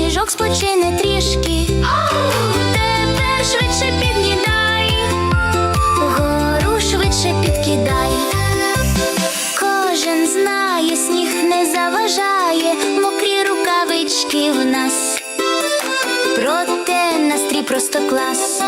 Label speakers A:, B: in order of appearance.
A: ніжок спочине трішки, тепер швидше піднідай, гору швидше підкидай, кожен знає, сніг не заважає, мокрі рукавички в нас, проте настрій просто клас.